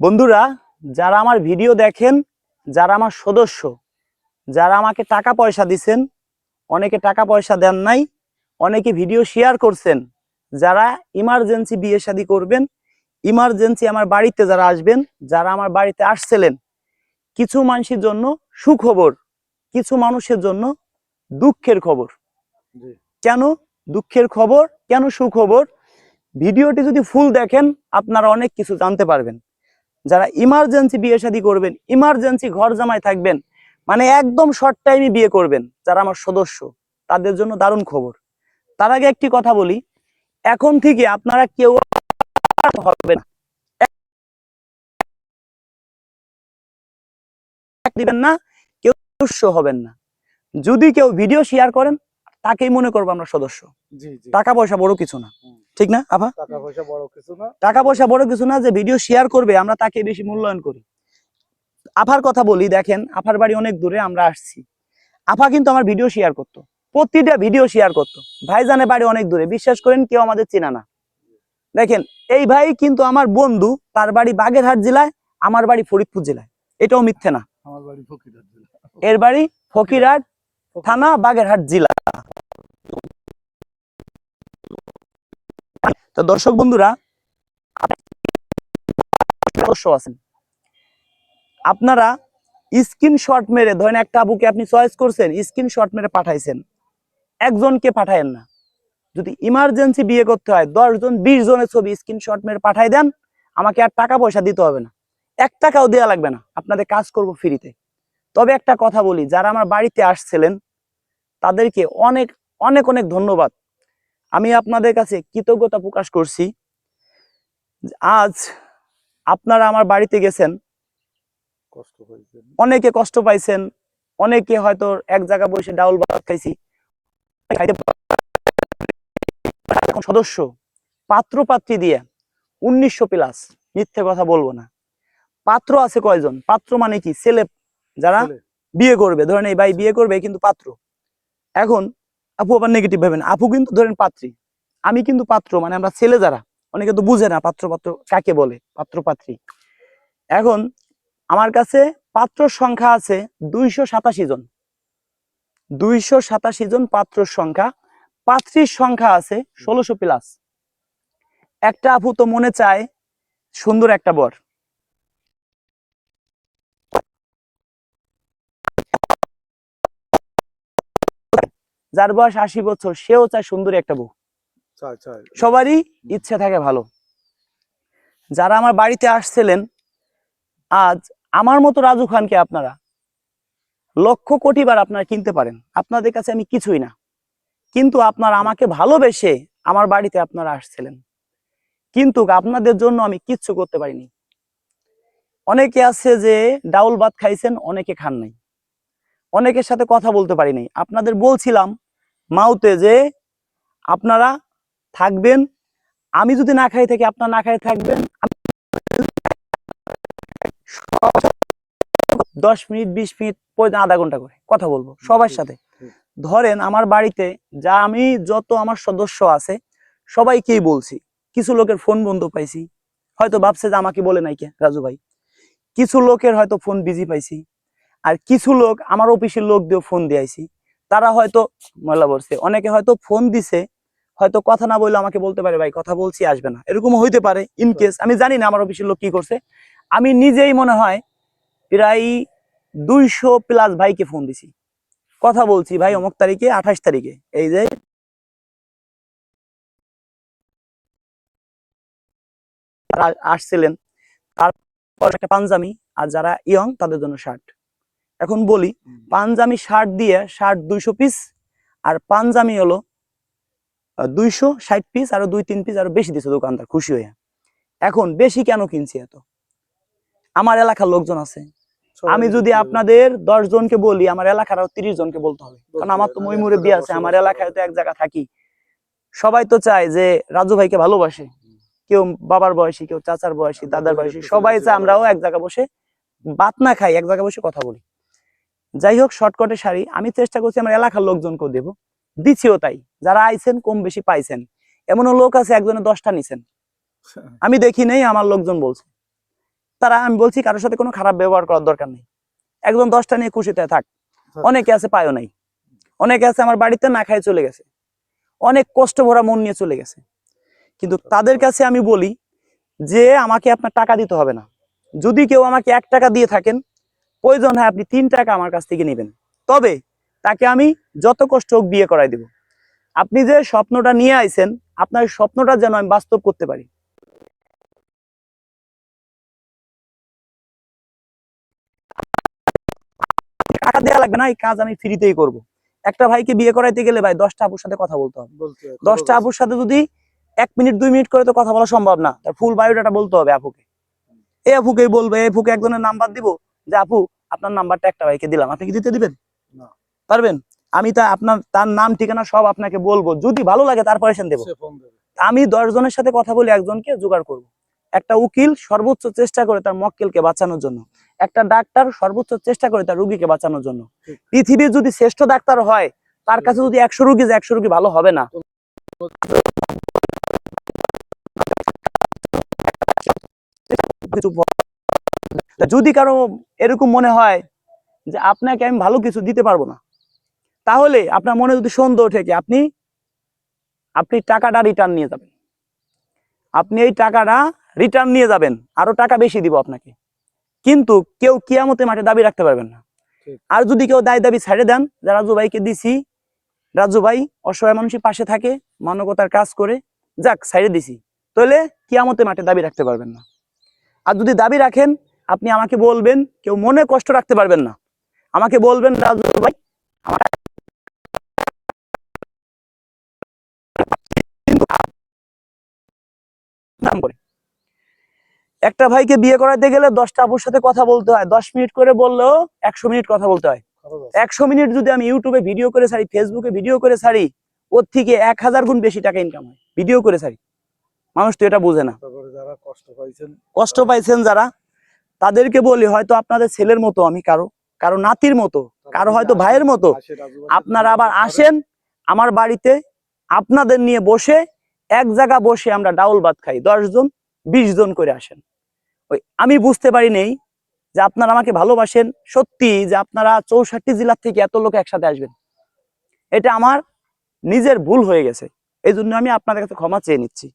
বন্ধুরা যারা আমার ভিডিও দেখেন যারা আমার সদস্য যারা আমাকে টাকা পয়সা দিছেন অনেকে টাকা পয়সা দেন নাই অনেকে ভিডিও শেয়ার করছেন যারা ইমার্জেন্সি বিয়ে শাদী করবেন ইমার্জেন্সি আমার বাড়িতে যারা আসবেন যারা আমার বাড়িতে আসছিলেন কিছু মানুষের জন্য সুখবর কিছু মানুষের জন্য দুঃখের খবর। কেন দুঃখের খবর? কেন সুখবর? ভিডিওটি যদি ফুল দেখেন আপনারা অনেক কিছু জানতে পারবেন। যারা ইমার্জেন্সি বিয়ে শাদী করবেন ইমার্জেন্সি ঘর জামাই থাকবেন মানে একদম শর্ট টাইমে বিয়ে করবেন যারা আমার সদস্য তাদের জন্য দারুণ খবর। তার আগে একটি কথা বলি এখন থেকে আপনারা কেউ হবে না। দিবেন না কেউ সদস্য হবেন না। যদি কেউ ভিডিও শেয়ার করেন তাকেই মনে করব আমরা সদস্য। টাকা পয়সা বড় কিছু না। ঠিক না আভা টাকা পয়সা বড় কিছু না। টাকা পয়সা বড় কিছু না যে ভিডিও শেয়ার করবে আমরা তাকে বেশি মূল্যায়ন করি। আফার কথা বলি দেখেন আফার বাড়ি অনেক দূরে আমরা আসছি। আফা কিন্তু আমার ভিডিও শেয়ার করতো। প্রতিটা ভিডিও শেয়ার করতো। ভাইজানের বাড়ি অনেক দূরে বিশ্বাস করেন কেউ আমাদের চেনা না। দেখেন এই ভাই কিন্তু আমার বন্ধু তার বাড়ি বাগেরহাট জেলায় আমার বাড়ি ফরিদপুর জেলায়। এটাও মিথ্যে না। আমার বাড়ি ফকিরহাট জেলা এর বাড়ি ফকিরহাট। থানা বাগেরহাট জেলা। তো দর্শক বন্ধুরা সদস্য আছেন। আপনারা স্ক্রিনশট মেরে, ধরেন একটা আবুকে আপনি চয়েস করছেন স্ক্রিনশট মেরে পাঠাইছেন। একজনকে পাঠায়েন না। যদি ইমার্জেন্সি বিয়ে করতে হয় দশ জন বিশ জনের ছবি স্ক্রিনশট মেরে পাঠাই দেন, আমাকে আর টাকা পয়সা দিতে হবে না। এক টাকাও দেওয়া লাগবে না। আপনাদের কাজ করব ফ্রিতে। তবে একটা কথা বলি, যারা আমার বাড়িতে আসছিলেন, তাদেরকে অনেক অনেক অনেক ধন্যবাদ। আমি আপনাদের কাছে কৃতজ্ঞতা প্রকাশ করছি আজ আপনারা আমার বাড়িতে গেছেন। অনেকে কষ্ট পাইছেন অনেকে হয়তো এক জায়গা বসে ডাউল ভাত খাইছি। সদস্য পাত্র পাত্রী দিয়ে উনিশশো প্লাস মিথ্যে কথা বলব না। পাত্র আছে কয়জন? পাত্র মানে কি? ছেলে যারা বিয়ে করবে। ধরেন এই ভাই বিয়ে করবে কিন্তু পাত্র। এখন আপু আবার নেগেটিভ ভাবেন। আপু কিন্তু ধরেন পাত্রী। আমি কিন্তু পাত্র মানে আমরা ছেলে যারা, অনেকে তো বুঝে না পাত্র পাত্র কাকে বলে, পাত্র পাত্রী। এখন আমার কাছে পাত্র সংখ্যা আছে দুইশো সাতাশি জন। দুইশো সাতাশি জন পাত্র সংখ্যা, পাত্রীর সংখ্যা আছে ষোলোশো প্লাস একটা আপু তো মনে চায় সুন্দর একটা বর। যার বয়স আশি বছর সেও চায় সুন্দর একটা বউ। সবারই ইচ্ছে থাকে ভালো। যারা আমার বাড়িতে আসছিলেন আজ আমার মতো রাজু খানকে আপনারা লক্ষ কোটি বার আপনারা কিনতে পারেন। আপনাদের কাছে আমি কিছুই না। কিন্তু আপনারা আমাকে ভালোবেসে আমার বাড়িতে আপনারা আসছিলেন। কিন্তু আপনাদের জন্য আমি কিচ্ছু করতে পারিনি। অনেকে আছে যে ডাউল ভাত খাইছেন অনেকে খান নাই। অনেকের সাথে কথা বলতে পারিনি আপনাদের বলছিলাম মাউতে যে আপনারা থাকবেন, আমি যদি না খাই থাকি, আপনার না খাই থাকবেন। দশ মিনিট, বিশ মিনিট আধা ঘণ্টা করে কথা বলব সবার সাথে। ধরেন আমার বাড়িতে যা আমি, যত আমার সদস্য আছে, সবাইকেই বলছি। কিছু লোকের ফোন বন্ধ পাইছি। হয়তো ভাবছে যে আমাকে বলে নাই কে? রাজু ভাই। কিছু লোকের হয়তো ফোন বিজি পাইছি। আর কিছু লোক আমার অফিসের লোক দিয়ে ফোন দিয়েছি তারা হয়তো ময়লা বলছে অনেকে হয়তো ফোন দিছে হয়তো কথা না বললে আমাকে বলতে পারে ভাই কথা বলছি আসবে না। এরকম হইতে পারে ইন কেস আমি জানি না আমার অফিসের লোক কি করছে। আমি নিজেই মনে হয় প্রায় দুইশো প্লাস ভাইকে ফোন দিছি। কথা বলছি ভাই অমুক তারিখে? আঠাশ তারিখে? এই যে আসছিলেন। তারপর একটা পাঞ্জামি আর যারা ইয়ং তাদের জন্য শার্ট এখন বলি পাঞ্জামি শার্ট দিয়ে শার্ট দুইশো পিস আর পাঞ্জামি হলো দুইশো ষাট পিস আরও দুই তিন পিস আরও বেশি দিছে দোকানদার খুশি হয়ে এখন বেশি কেন কিনছি এত? আমার এলাকার লোকজন আছে। আমি যদি আপনাদের দশ জনকে বলি আমার এলাকার আরও তিরিশ জনকে বলতে হবে। কারণ আমার তো মইমুরে বিয়ে আছে আমার এলাকায় তো এক জায়গা থাকি। সবাই তো চায় যে রাজু ভাইকে ভালোবাসে। কেউ বাবার বয়সী কেউ চাচার বয়সী দাদার বয়সী সবাই চায় আমরাও এক জায়গা বসে বাত না খাই এক জায়গায় বসে কথা বলি। যাই হোক শর্টকটে শাড়ি। আমি চেষ্টা করছি আমার এলাকার লোকজনকেও দেবো। দিচ্ছিও তাই। যারা আইছেন কম বেশি পাইছেন। এমনও লোক আছে একজনে দশটা নিছেন। আমি দেখি নেই আমার লোকজন বলছে। তারা আমি বলছি কারোর সাথে কোনো খারাপ ব্যবহার করার দরকার নেই। একজন দশটা নিয়ে খুশিতে থাক। অনেকে আছে পায়ও নাই। অনেকে আছে আমার বাড়িতে না খাই চলে গেছে। অনেক কষ্ট ভরা মন নিয়ে চলে গেছে। কিন্তু তাদের কাছে আমি বলি যে আমাকে আপনার টাকা দিতে হবে না। যদি কেউ আমাকে এক টাকা দিয়ে থাকেন প্রয়োজন হয় আপনি তিন টাকা আমার কাছ থেকে নেবেন। তবে তাকে আমি যত কষ্ট হোক বিয়ে করাই দেব। আপনি যে স্বপ্নটা নিয়ে আইছেন আপনার স্বপ্নটা যেন আমি বাস্তব করতে পারি। টাকা দেওয়া লাগবে না এই কাজ আমি ফ্রিতেই করব। একটা ভাইকে বিয়ে করাইতে গেলে ভাই দশটা আপুর সাথে কথা বলতে হবে। দশটা আপুর সাথে যদি এক মিনিট দুই মিনিট করে তো কথা বলা সম্ভব না। তার ফুল বায়োডাটা বলতে হবে আপুকে। এই আপুকে বলবে এই আপুকে একজনের নাম্বার দিব। যে আপু আপনার নাম্বারটা একটা ভাইকে দিলাম আপনি কি দিতে দিবেন? পারবেন? আমি তা আপনার তার নাম ঠিকানা সব আপনাকে বলব। যদি ভালো লাগে তারপরে সেন দেবো। আমি দশ জনের সাথে কথা বলে একজনকে জোগাড় করব। একটা উকিল সর্বোচ্চ চেষ্টা করে তার মক্কেলকে বাঁচানোর জন্য। একটা ডাক্তার সর্বোচ্চ চেষ্টা করে তার রুগীকে বাঁচানোর জন্য। পৃথিবীর যদি শ্রেষ্ঠ ডাক্তার হয় তার কাছে যদি একশো রুগী যে একশো রুগী ভালো হবে না। কিছু যদি কারও এরকম মনে হয় যে আপনাকে আমি ভালো কিছু দিতে পারব না তাহলে আপনার মনে যদি সন্দেহ থেকে আপনি আপনি টাকাটা রিটার্ন নিয়ে যাবেন। আপনি এই টাকাটা রিটার্ন নিয়ে যাবেন আরও টাকা বেশি দিব আপনাকে। কিন্তু কেউ কিয়ামতে মাঠে দাবি রাখতে পারবেন না। আর যদি কেউ দায় দাবি ছেড়ে দেন যে রাজু ভাইকে দিছি রাজু ভাই অসহায় মানুষের পাশে থাকে মানবতার কাজ করে যাক ছাইড়ে দিছি। তাহলে কিয়ামতে মাঠে দাবি রাখতে পারবেন না। আর যদি দাবি রাখেন আপনি আমাকে বলবেন কেউ মনে কষ্ট রাখতে পারবেন না। আমাকে বলবেন রাজু ভাই আমার করে। একটা ভাইকে বিয়ে করাতে গেলে দশটা আপুর সাথে কথা বলতে হয়। দশ মিনিট করে বললেও একশো মিনিট কথা বলতে হয়। একশো মিনিট যদি আমি ইউটিউবে ভিডিও করে ছাড়ি ফেসবুকে ভিডিও করে ছাড়ি ওর থেকে এক হাজার গুণ বেশি টাকা ইনকাম হয়। ভিডিও করে ছাড়ি। মানুষ তো এটা বোঝে না। কষ্ট পাইছেন যারা তাদেরকে বলি হয়তো আপনাদের ছেলের মতো আমি কারও কারও নাতির মতো কারও হয়তো ভাইয়ের মতো। আপনারা আবার আসেন আমার বাড়িতে আপনাদের নিয়ে বসে এক জায়গা বসে আমরা ডাউল ভাত খাই দশ জন বিশ জন করে আসেন। ওই আমি বুঝতে পারি নেই যে আপনারা আমাকে ভালোবাসেন সত্যি যে আপনারা চৌষট্টি জেলার থেকে এত লোক একসাথে আসবেন। এটা আমার নিজের ভুল হয়ে গেছে। এই জন্য আমি আপনাদের কাছে ক্ষমা চেয়ে নিচ্ছি।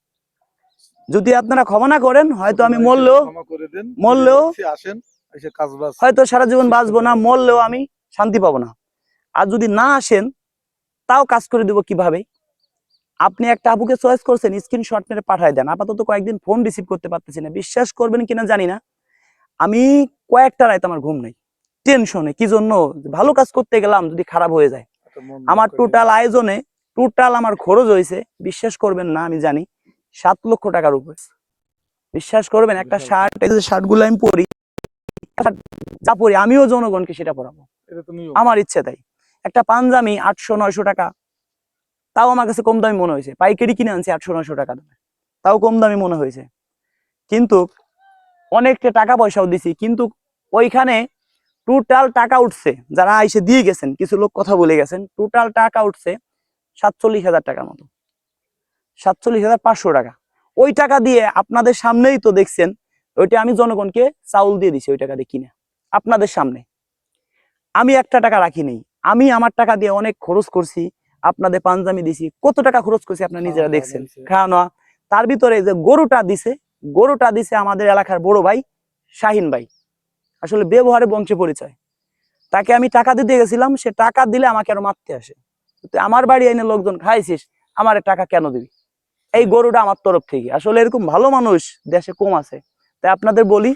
যদি আপনারা ক্ষমা না করেন হয়তো আমি মরলেও মরলেও- আসেন হয়তো সারা জীবন বাঁচবো না মরলেও আমি শান্তি পাবো না। আর যদি না আসেন তাও কাজ করে দিব কীভাবে? আপনি একটা আপুকে চয়েস করছেন স্ক্রিনশট মেরে পাঠায় দেন। আপাতত কয়েকদিন ফোন রিসিভ করতে পারতেছি না। বিশ্বাস করবেন কিনা জানি না। আমি কয়েকটা রাত আমার ঘুম নেই। টেনশনে কি জন্য? ভালো কাজ করতে গেলাম যদি খারাপ হয়ে যায়। আমার টোটাল আয়োজনে টোটাল আমার খরচ হয়েছে। বিশ্বাস করবেন না আমি জানি। সাত লক্ষ টাকার উপরে। বিশ্বাস করবেন একটা শার্ট এই যে শার্টগুলো আমি পরি যা পরি আমিও জনগণকে সেটা পরাবো। আমার ইচ্ছে তাই। একটা পাঞ্জামি আটশো নয়শো টাকা তাও আমার কাছে কম দামি মনে হয়েছে। পাইকারি কিনে আনছি আটশো নয়শো টাকা দামে তাও কম দামি মনে হয়েছে। কিন্তু অনেকটা টাকা পয়সাও দিছি কিন্তু ওইখানে টোটাল টাকা উঠছে যারা এসে দিয়ে গেছেন কিছু লোক কথা বলে গেছেন টোটাল টাকা উঠছে সাতচল্লিশ হাজার টাকার মতো। সাতচল্লিশ হাজার পাঁচশো টাকা। ওই টাকা দিয়ে আপনাদের সামনেই তো দেখছেন ওইটা আমি জনগণকে চাউল দিয়ে দিছি ওই টাকা দিয়ে কিনে। আপনাদের সামনে। আমি একটা টাকা রাখি নেই। আমি আমার টাকা দিয়ে অনেক খরচ করছি আপনাদের পাঞ্জামি দিছি। কত টাকা খরচ করছি আপনারা নিজেরা দেখছেন। খাওয়ানো তার ভিতরে যে গরুটা দিছে গরুটা দিছে আমাদের এলাকার বড় ভাই শাহিন ভাই। আসলে ব্যবহারে বংশে পরিচয়। তাকে আমি টাকা দিতে গেছিলাম সে টাকা দিলে আমাকে আরও মারতে আসে। তো আমার বাড়ি এনে লোকজন খাইছিস আমার টাকা কেন দিবি? এই গরুটা আমার তরফ থেকে। আসলে এরকম ভালো মানুষ দেশে কম আছে। তাই আপনাদের বলি,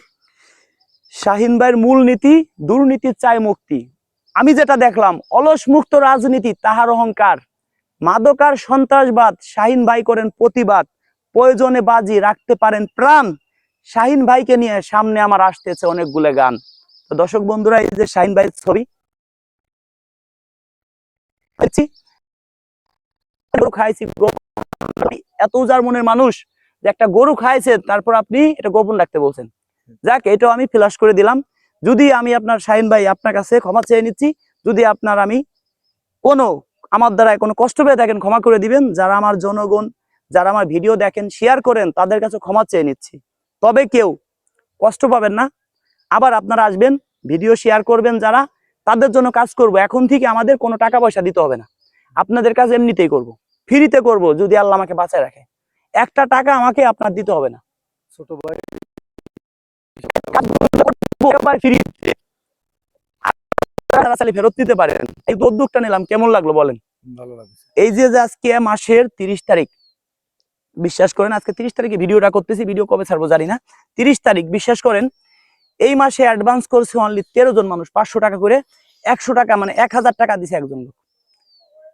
শাহিন ভাইয়ের মূল নীতি, দুর্নীতির চাই মুক্তি। আমি যেটা দেখলাম অলস মুক্ত রাজনীতি, তাহার অহংকার। মাদকার সন্ত্রাসবাদ, শাহিন ভাই করেন প্রতিবাদ। প্রয়োজনে বাজি রাখতে পারেন প্রাণ। শাহিন ভাইকে নিয়ে সামনে আমার আসতেছে অনেকগুলো গান। তো দর্শক বন্ধুরা, এই যে শাহিন ভাইয়ের ছবি খাইছি। এত উজার মনের মানুষ যে একটা গরু খাইছে, তারপর আপনি এটা গোপন রাখতে বলছেন। যাক, এটাও আমি ফ্লাশ করে দিলাম। যদি আমি আপনার শাহিন ভাই আপনার কাছে ক্ষমা চেয়ে নিচ্ছি, যদি আপনার আমি কোনো, আমার দ্বারায় কোনো কষ্ট পেয়ে থাকেন, ক্ষমা করে দিবেন। যারা আমার জনগণ, যারা আমার ভিডিও দেখেন শেয়ার করেন, তাদের কাছে ক্ষমা চেয়ে নিচ্ছি। তবে কেউ কষ্ট পাবেন না। আবার আপনারা আসবেন ভিডিও শেয়ার করবেন যারা, তাদের জন্য কাজ করব। এখন থেকে আমাদের কোনো টাকা পয়সা দিতে হবে না। আপনাদের কাজ এমনিতেই করব। ফ্রিতে করব যদি আল্লাহ আমাকে বাঁচায় রাখে। একটা টাকা আমাকে আপনার দিতে হবে না। ছোট ভাই। একেবারে ফ্রিতে আপনারা চাইলে ফেরত দিতে পারেন এই উদ্যোগটা নিলাম। কেমন লাগল বলেন? এই যে যে আজকে মাসের তিরিশ তারিখ বিশ্বাস করেন আজকে তিরিশ তারিখে ভিডিওটা করতেছি ভিডিও কবে ছাড়বো জানি না। তিরিশ তারিখ বিশ্বাস করেন এই মাসে অ্যাডভান্স করছে অনলি তেরো জন মানুষ পাঁচশো টাকা করে একশো টাকা মানে এক হাজার টাকা দিছে একজন লোক।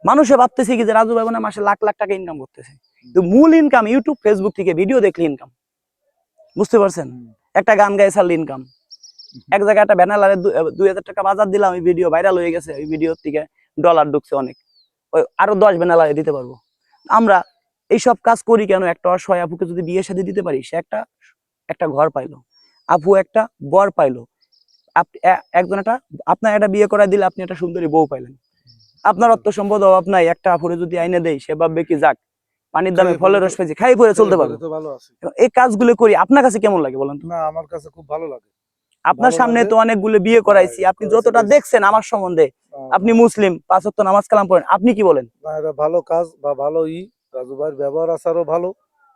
মানুষে ভাবতেছে কি যে রাজু ভাই মাসে লাখ লাখ টাকা ইনকাম করতেছে। তো মূল ইনকাম ইউটিউব ফেসবুক থেকে ভিডিও দেখলে ইনকাম বুঝতে পারছেন? একটা গান গায়ে ছাড়লে ইনকাম এক জায়গায় একটা ব্যানার দুই হাজার টাকা বাজার দিলাম ওই ভিডিও ভাইরাল হয়ে গেছে ওই ভিডিও থেকে ডলার ঢুকছে অনেক। ওই আরও দশ ব্যানার দিতে পারব। আমরা এইসব কাজ করি কেন? একটা অসহায় আপুকে যদি বিয়ে সাথে দিতে পারি সে একটা একটা ঘর পাইলো। আপু একটা বর পাইলো। আপ- একজন একটা আপনার একটা বিয়ে করা দিলে আপনি একটা সুন্দরী বউ পাইলেন। আপনার অর্থ সম্পদ অভাব নাই একটা আপুরে যদি আইনে দেয় সে ভাববে কি যাক পানির দামে ফলের রস পেয়েছি খাই পরে চলতে পারব। এই কাজগুলো করি আপনার কাছে কেমন লাগে বলেন না আমার কাছে খুব ভালো লাগে। আপনার সামনে তো অনেকগুলো বিয়ে করাইছি হ্যাঁ, আপনি যতটা দেখছেন আমার সম্বন্ধে আপনি মুসলিম পাঁচ ওয়াক্ত নামাজ কালাম পড়েন আপনি কি বলেন? ভালো কাজ বা ভালো ই রাজু ভাইয়ের ব্যবহার আচারও ভালো।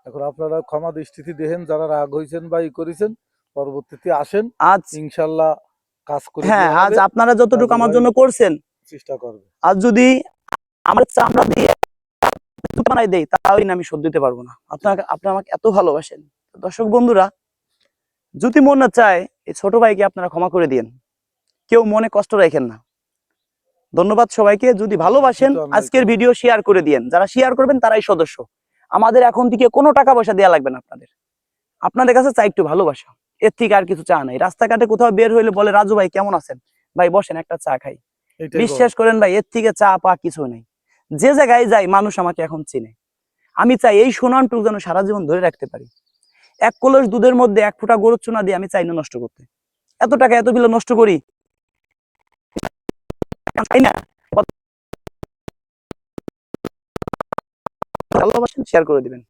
এখন আপনারা ক্ষমা দৃষ্টিতে দেখেন যারা রাগ হয়েছেন বা ই করেছেন পরবর্তীতে আসেন আজ ইনশাল্লাহ কাজ করে হ্যাঁ আজ আপনারা যতটুকু আমার জন্য করছেন চেষ্টা করবে। আজ যদি আমার চামড়া দিয়ে বানাই দেই তাহলে আমি শোধ দিতে পারব না। আপনাকে আপনি আমাকে এত ভালোবাসেন। দর্শক বন্ধুরা যদি মন না চায় এই ছোট ভাইকে আপনারা ক্ষমা করে দিন কেউ মনে কষ্ট রাখেন না। ধন্যবাদ সবাইকে। যদি ভালোবাসেন আজকের ভিডিও শেয়ার করে দিয়েন। যারা শেয়ার করবেন তারাই সদস্য। আমাদের এখন থেকে কোনো টাকা পয়সা দেওয়া লাগবে না আপনাদের। আপনাদের কাছে চাই একটু ভালোবাসা। এর থেকে আর কিছু চা নাই। রাস্তাঘাটে কোথাও বের হইলে বলে রাজু ভাই কেমন আছেন? ভাই বসেন একটা চা খাই। বিশ্বাস করেন ভাই, এর থেকে চা পা কিছু নেই। যে জায়গায় যাই, মানুষ আমাকে এখন চিনে। আমি চাই এই সুনামটুকু যেন সারা জীবন ধরে রাখতে পারি। এক কলস দুধের মধ্যে এক ফোঁটা গরুর চুনা দিয়ে আমি চাই না নষ্ট করতে। এত টাকা, এত বিলে নষ্ট করি। না ভালোবাসেন শেয়ার করে দিবেন।